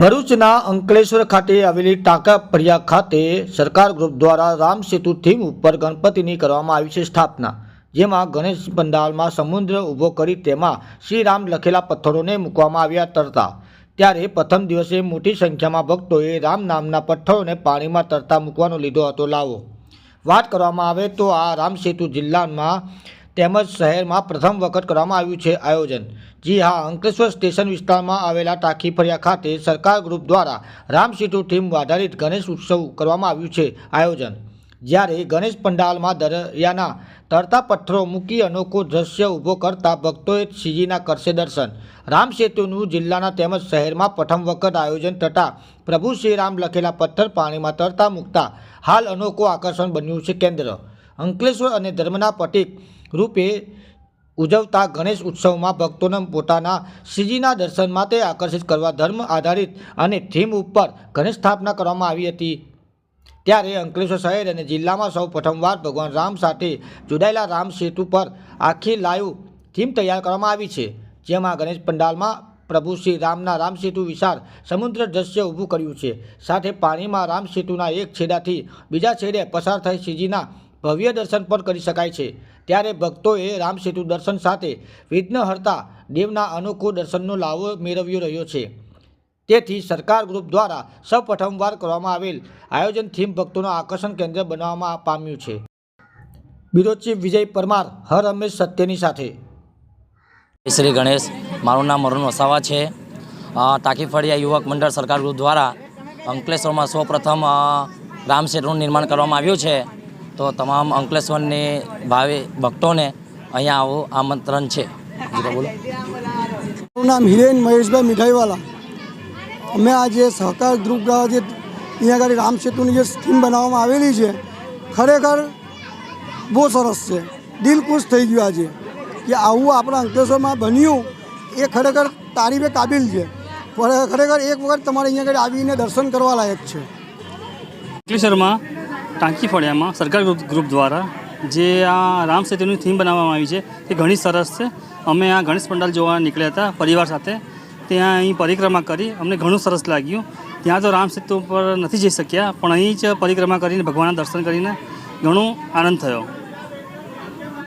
ભરૂચના અંકલેશ્વર ખાતે આવેલી ટાંકા પરિયા ખાતે સરકાર ગ્રુપ દ્વારા રામ સેતુ થીમ ઉપર ગણપતિની કરવામાં આવી છે સ્થાપના, જેમાં ગણેશ પંડાલમાં સમુદ્ર ઊભો કરી તેમાં શ્રી રામ લખેલા પથ્થરોને મૂકવામાં આવ્યા તરતા. ત્યારે પ્રથમ દિવસે મોટી સંખ્યામાં ભક્તોએ રામ નામના પથ્થરોને પાણીમાં તરતા મૂકવાનો લીધો હતો લાવો. વાત કરવામાં આવે તો આ રામ સેતુ જિલ્લામાં તેમજ શહેરમાં પ્રથમ વખત કરવામાં આવ્યું છે આયોજન. જી હા, અંકલેશ્વર સ્ટેશન વિસ્તારમાં આવેલા ટાંકી ફળિયા ખાતે સરકાર ગ્રુપ દ્વારા રામ સેતુ થીમ આધારિત ગણેશ ઉત્સવ કરવામાં આવ્યું છે આયોજન. જ્યારે ગણેશ પંડાલમાં દરિયાના તરતા પથ્થરો મૂકી અનોખો દ્રશ્ય ઊભો કરતા ભક્તોએ શ્રીજીના કરશે દર્શન. રામ સેતુનું જિલ્લાના તેમજ શહેરમાં પ્રથમ વખત આયોજન થતાં પ્રભુ શ્રી રામ લખેલા પથ્થર પાણીમાં તરતા મૂકતા હાલ અનોખું આકર્ષણ બન્યું છે કેન્દ્ર. અંકલેશ્વર અને ધર્મના પ્રતીક રૂપે ઉજવતા ગણેશ ઉત્સવમાં ભક્તોને પોતાના શ્રીજીના દર્શન માટે આકર્ષિત કરવા ધર્મ આધારિત અને થીમ ઉપર ગણેશ સ્થાપના કરવામાં આવી હતી. ત્યારે અંકલેશ્વર શહેર અને જિલ્લામાં સૌ પ્રથમવાર ભગવાન રામ સાથે જોડાયેલા રામ સેતુ પર આખી લાઈવ થીમ તૈયાર કરવામાં આવી છે. જેમાં ગણેશ પંડાલમાં પ્રભુ શ્રી રામના રામસેતુ વિશાળ સમુદ્ર દ્રશ્ય ઊભું કર્યું છે. સાથે પાણીમાં રામસેતુના એક છેડાથી બીજા છેડે પસાર થઈ શ્રીજીના ભવ્ય દર્શન પણ કરી શકાય છે. ત્યારે ભક્તોએ રામસેતુ દર્શન સાથે વિઘ્નહર્તા દેવના અનોખો દર્શનનો લાવો મેળવ્યો રહ્યો છે. તેથી સરકાર ગ્રુપ દ્વારા સૌપ્રથમવાર કરવામાં આવેલ આયોજન થીમ ભક્તોનું આકર્ષણ કેન્દ્ર બનાવવામાં પામ્યું છે. બ્યુરો વિજય પરમાર, હર હંમેશ સત્યની સાથે. શ્રી ગણેશ, મારું નામ અરુણ વસાવા છે. ટાંકીફળિયા યુવક મંડળ સરકાર ગ્રુપ દ્વારા અંકલેશ્વરમાં સૌપ્રથમ રામસેતુનું રામ સેતુનું નિર્માણ કરવામાં આવ્યું છે. તો તમામ અંકલેશ્વરની ભાવિ ભક્તોને અહીંયા આવું આમંત્રણ છે. બોલો. મારું નામ હિરેન મહેશભાઈ મીઠાઈવાલા. અમે આજે સહકાર ગ્રુપ દ્વારા જે અહીંયા આગળ રામ સેતુની જે સ્કીમ બનાવવામાં આવેલી છે ખરેખર બહુ સરસ છે. દિલ ખુશ થઈ ગયું આજે કે આવું આપણા અંકલેશ્વરમાં બન્યું એ ખરેખર તારીફે કાબિલ છે. ખરેખર એક વખત તમારે અહીંયા આગળ આવીને દર્શન કરવા લાયક છે. અંકલેશ્વરમાં ટાંકી ફળિયામાં સરકાર ગ્રુપ ગ્રુપ દ્વારા જે આ રામ સેતુની થીમ બનાવવામાં આવી છે, તે ઘણી સરસ છે. અમે આ ગણેશ પંડાલ જોવા નીકળ્યા હતા પરિવાર સાથે. ત્યાં અહીં પરિક્રમા કરી અમને ઘણું સરસ લાગ્યું. ત્યાં તો રામ સેતુ પર નથી જઈ શક્યા, પણ અહીં જ પરિક્રમા કરીને ભગવાનના દર્શન કરીને ઘણો આનંદ થયો.